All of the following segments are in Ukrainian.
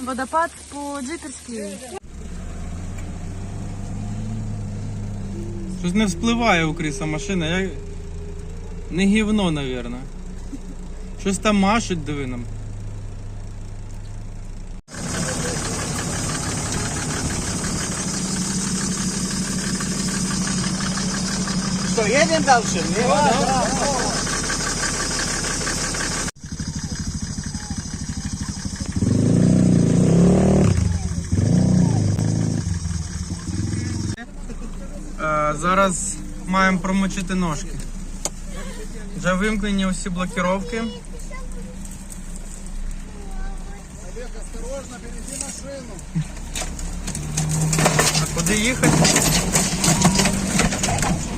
Водопад по джиперській. Щось не вспливає у Кріса машина. Я... Не гівно, навірно. Щось там машуть диви нам. Что, едем дальше? Е, зараз маємо промочити ножки. Вже вимкнені усі блокіровки. Осторожно, береги машину. А куди їхати?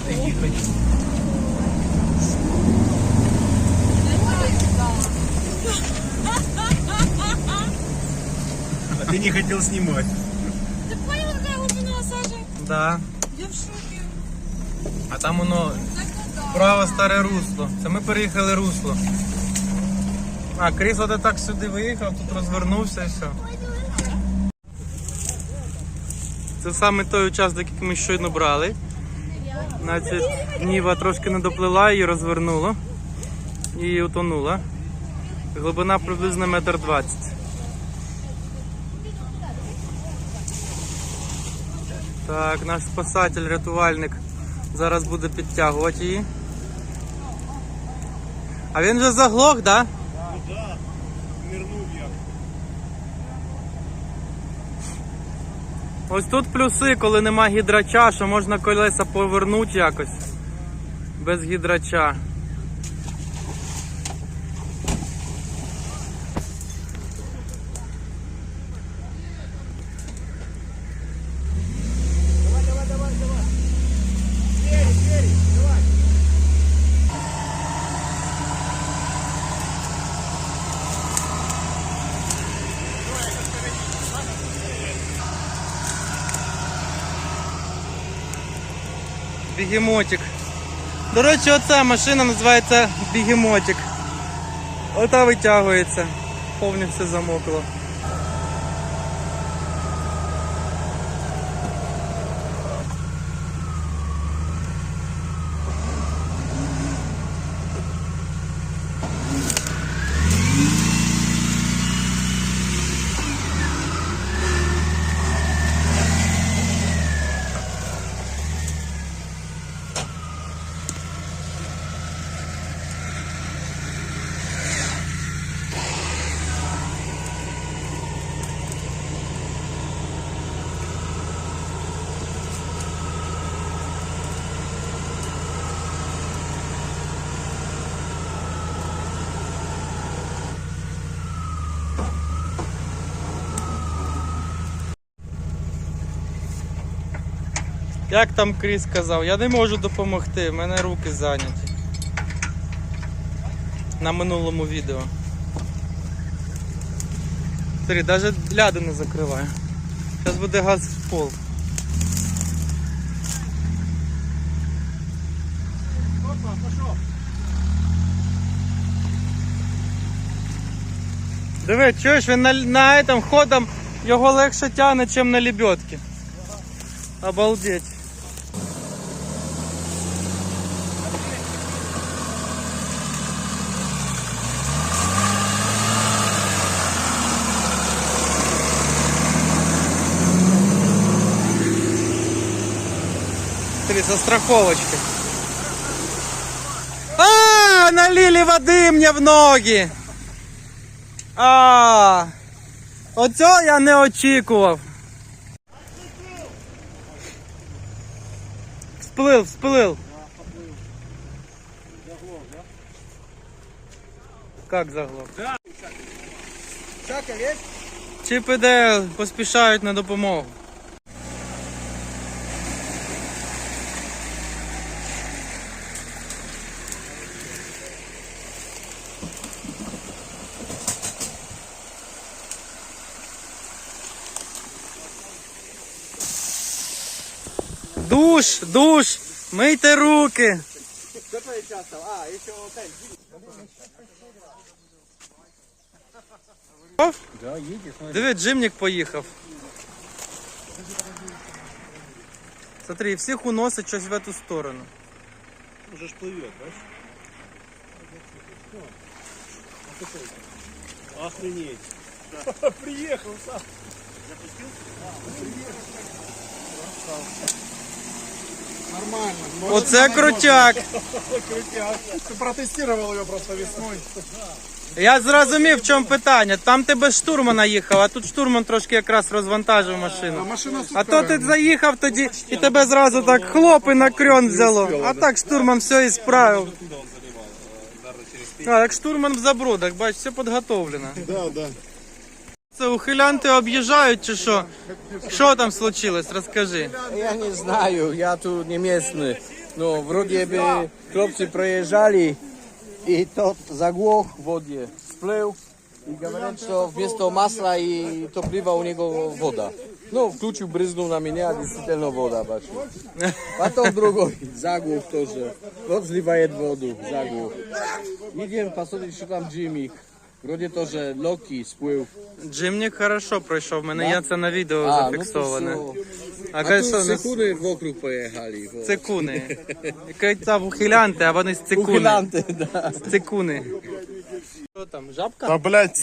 Куди їхати? А ты не хотел снимать. Ти поняла, яка глибина, Саша? Да. Я в шокі. А там воно право старе русло. Це ми переїхали русло. А, Кріс от так сюди виїхав, тут розвернувся і все. Це саме той участок, який ми щойно брали. Значить, Ніва трошки не доплила, її розвернуло і утонула. Глибина приблизно метр двадцять. Так, наш спасатель, рятувальник зараз буде підтягувати її. А він вже заглох, так? Да? Нырнул я. Ось тут плюси, коли нема гідрача, що можна колеса повернути якось. Без гідрача. Бігемотик. До речі, оця машина називається бігемотик. Ота витягується. Повністю замокло. Як там Кріс сказав, я не можу допомогти, в мене руки зайняті. На минулому відео. Смотри, навіть ляду не закриваю. Зараз буде газ в пол. Опа. Диви, чуєш, він на, на этом ходом його легше тягне, ніж на лебедки. Обалдеть. Смотри, со страховочкой. А, налили воды мне в ноги. А, оцього я не очікував. Всплив, всплив. Как заглох? Чака есть? Чи піде поспішають на допомогу. Душ, душ, мийте руки. А. Да, смотри. Диви, джимник поїхав. Смотри, всіх уносить щось в эту сторону. Уже ж плывет, бачишь? Охренеть. Приехал сам. Нормально. Оце крутяк. Крутяк. Ты протестировал ее просто весной. Я зрозумів, в чому питання. Там ти без штурмана їхав, а тут штурман трошки якраз розвантажив машину. машина А то ти заїхав тоді і тебе зразу так хлоп і на крьон взяло. А так штурман все і справив. А, так штурман в забродах, бач, все підготовлено. Да, да. Це ухилянти об'їжджають чи що? Що там случилось? Розкажи. Я не знаю, я тут не местный. Но вроде бы хлопцы проезжали, и тот заглох в воде, всплыл. И говорят, что вместо масла и топлива у него вода. Ну, включил, брызнул на меня, действительно вода бачу. Потом другой, заглох тоже. Вот сливает воду, заглох. Идем посмотреть, что там Джимми. Вроде тоже Локи всплыл. Джимнік хорошо пройшов, в мене є це на відео А, ну зафіксоване. то всё. А А каже, тут що у нас секунды вокруг поехали. вот. цикуни. Казав ухилянти, а вони з цикуни. Ухилянты, да. Цикуни. Що там, жабка? Та, блядь,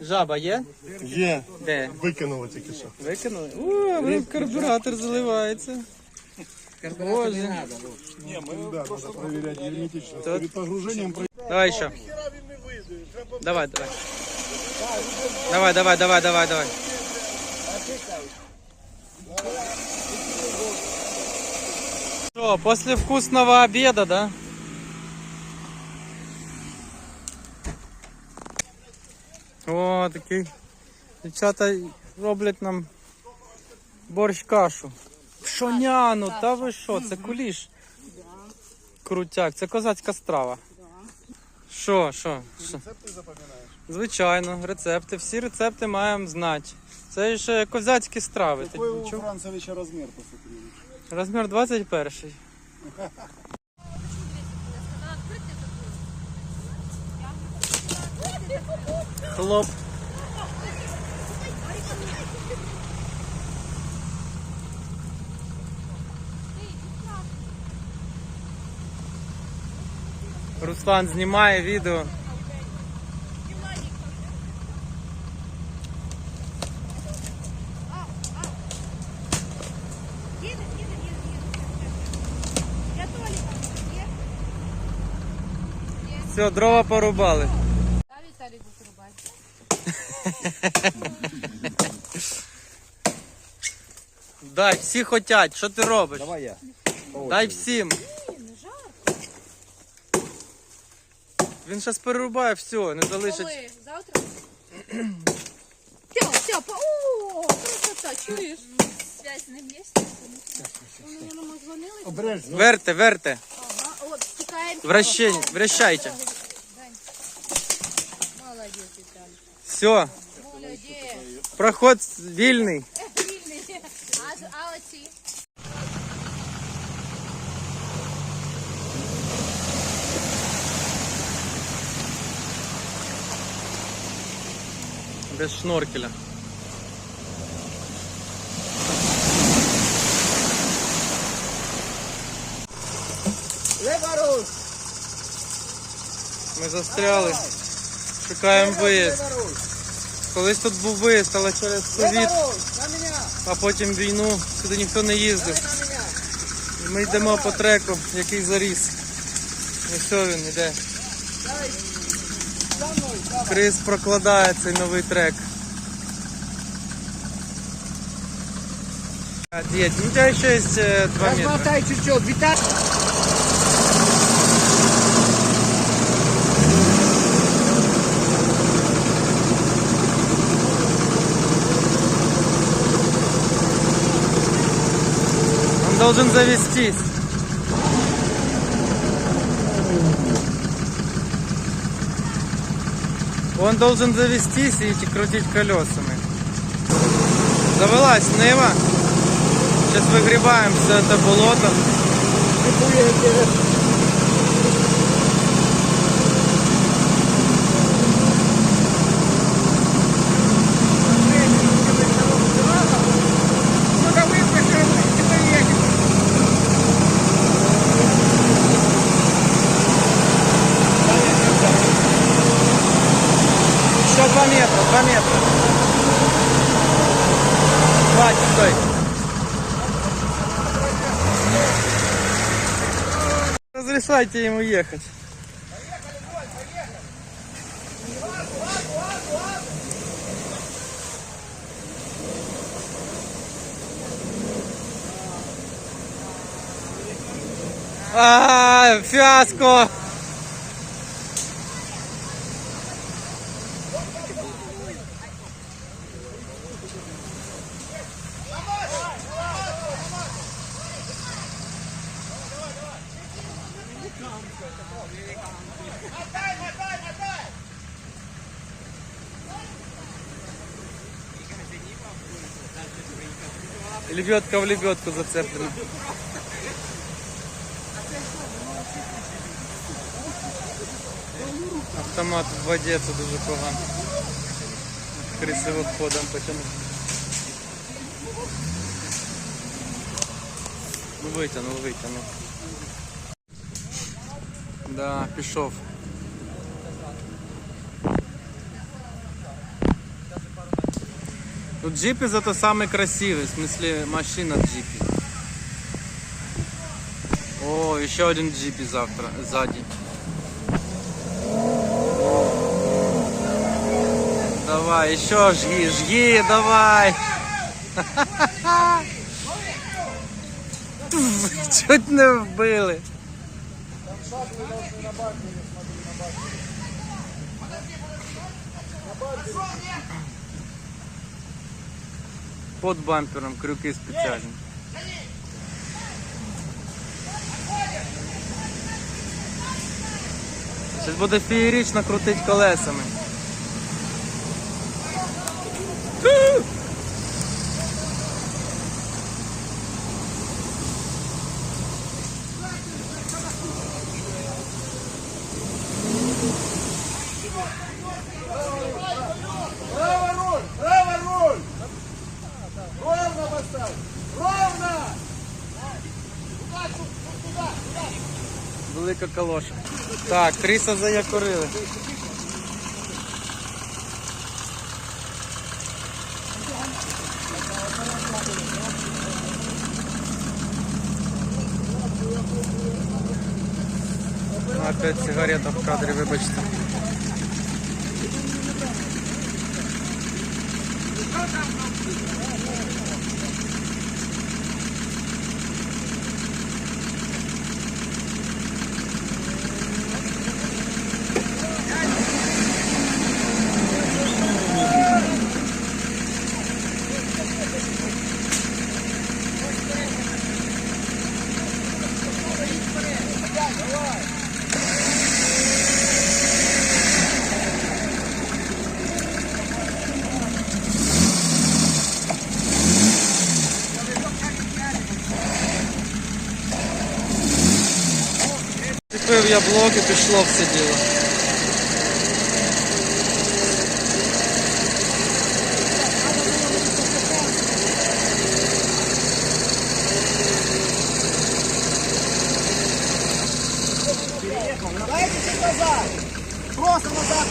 Жаба є? є. Де? Викинули тільки що. Викинули? О, блин, карбюратор заливається. Боже. Да, надо проверять герметично. Тут. Перед погружением Давай ще. Давай, давай. Давай, давай, давай, давай, давай. Что, после вкусного обеда, да? О, такий. Дівчата роблять нам борщ кашу. Пшоняну, та ви що, це куліш. Крутяк, це козацька страва. Що, що? що? Звичайно, рецепти. Всі рецепти маємо знати. Це ж козацькі страви. Який у? Францевича розмір посмотри? Розмір 21. Хлоп. Руслан знімає відео. Все, дрова порубали. Да, Виталий будет рубать. Дай, всі хотять, що ти робиш? Давай я. Дай всім. Він зараз перерубає все, не залишить. Коли? Завтра? Тя, тя, по... О, красота, чуєш? Связь не? Ну, наверное, ми дзвонили. Обережно. Верте, верте. Ага, от, тікаємо. Вращень, вращайте. Молодець, Віталій. Все, Молодець. проход вільний. Вільний. А, а оці? Без шноркеля. Ми застряли. Шукаємо виїзд. Колись тут був виїзд, але через ковід, а потім війну сюди ніхто не їздив. Ми йдемо по треку, який заріс. І все він іде. Крис прокладає цей новий трек. А, Дід, ну у тебе ще є е, два метри. Размотай чуть-чуть, Виталий! Он должен завестись. Он должен завестись и крутить колесами. Завелась Нива. Сейчас выгребаем все это болото. Нет. Хватит, стой. Разрешайте ему ехать. А, -а, -а фиаско! Лебедка в лебедку зацеплена. Автомат в воді це дуже погано. Крисивоходом потягнув. Ну витягнув, витягнув. Да, пішов. Ну, джипи зато самый красивый, в смысле машина джипи. О, еще один джипи завтра, сзади. Давай, еще жги, жги, давай. Чуть не вбили. Под бампером крюки спеціальні. Сейчас буде феєрично крутить колесами. Велика калоша. Так, Кріса заякорили. Опять сигарета в кадрі, вибачте. я блок і пішло все діло. Давайте чуть назад! Просто назад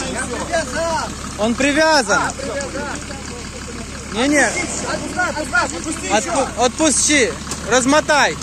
и все! Он привязан. Не-не, Отпускай, отпускай, отпусти отпу- отпусти, размотай.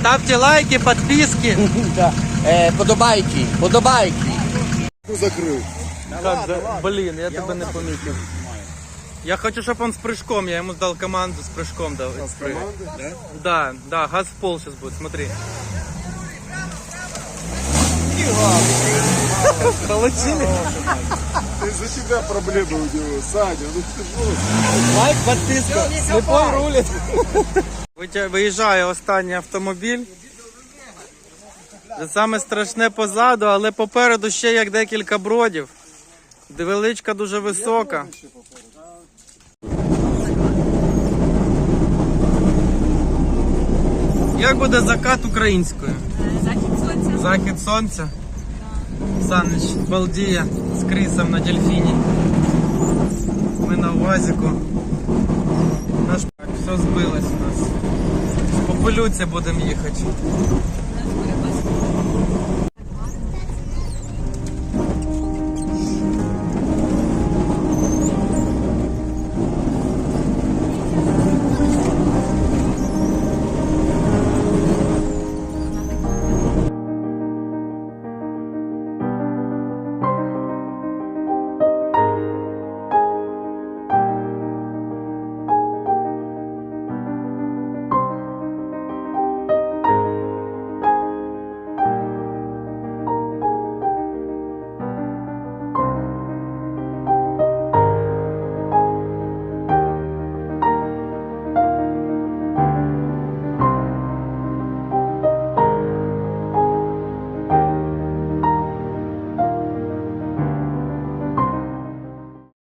Ставьте лайки, подписки. Е, подобайки, подобайки Закрыл. Как за... Блин, я тебя не помітив. Я хочу, чтобы он с прыжком, я ему дал команду с прыжком. Да, спрыгать. да? да, да, газ в пол сейчас будет, смотри. Получили? Из-за тебя проблемы у него, Саня, ну ты жестко. Лайк, подписка. Слепой рулит. Витя- Виїжджає останній автомобіль. Це саме страшне позаду, але попереду ще як декілька бродів. Величка дуже висока. Як буде закат українською? Захід сонця. Захід сонця. Санич балдіє з Крісом на дельфіні. Ми на УАЗіку. Наш все збилось у нас. По полюці будемо їхати. Thanks.